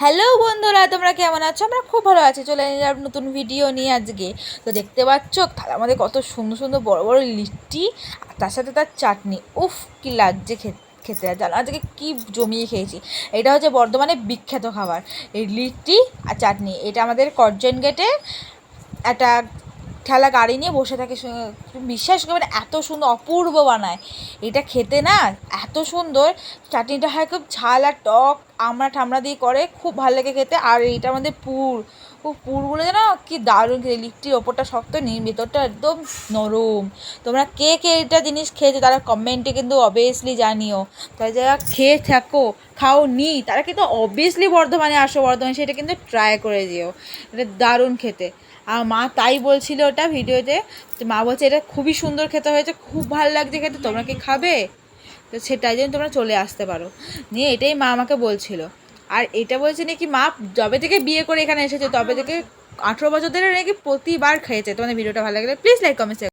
Hello বন্ধুরা, তোমরা কেমন আছো? আমরা খুব ভালো আছি। চলে এলাম নতুন ভিডিও নিয়ে আজকে। তো দেখতে পাচ্ছ, তার আমাদের কত সুন্দর সুন্দর বড় বড় লিট্টি আর তার সাথে তার চাটনি। উফ, কি লাগছে খেতে। খেতে জানো আজকে কি জমিয়ে খেয়েছি? এটা হচ্ছে বর্ধমানে বিখ্যাত খাবার। এই লিট্টি আর চাটনি। এটা আমাদের করজন গেটে একটা ঠেলা গাড়ি নিয়ে বসে থাকে। বিশ্বাস করবে এত সুন্দর, অপূর্ব বানায়। এটা খেতে না এত সুন্দর। চাটনিটা হয় খুব ঝাল আর টক আমরা ঠামড়া দিয়ে করে, খুব ভালো লাগে খেতে। আর এইটা আমাদের পুর। ও, পুরগুলো যেন কি দারুণ খেতে। লিট্টির ওপরটা শক্ত নেই ভেতরটা একদম নরম। তোমরা কে কে এটা জিনিস খেয়েছো তারা কমেন্টে কিন্তু অবভিয়াসলি জানিও। তাই যারা খেয়ে থাকো, খাও নি তারা কিন্তু অবভিয়াসলি বর্ধমানে আসো, বর্ধমানে সেটা কিন্তু ট্রাই করে যেও। এটা দারুণ খেতে। আর মা তাই বলছিল ওটা ভিডিওতে। মা বলছে এটা খুবই সুন্দর খেতে হয়েছে, খুব ভালো লাগছে খেতে। তোমরা কি খাবে? তো সেটাই জন্য তোমরা চলে আসতে পারো। নিয়ে এটাই মা আমাকে বলছিল। আর এটা বলছে নাকি মা যবে থেকে বিয়ে করে এখানে এসেছে, তবে থেকে আঠেরো বছর ধরে নাকি প্রতিবার খেয়েছে। তোমাদের ভিডিওটা ভালো লাগলে প্লিজ লাইক কমেন্ট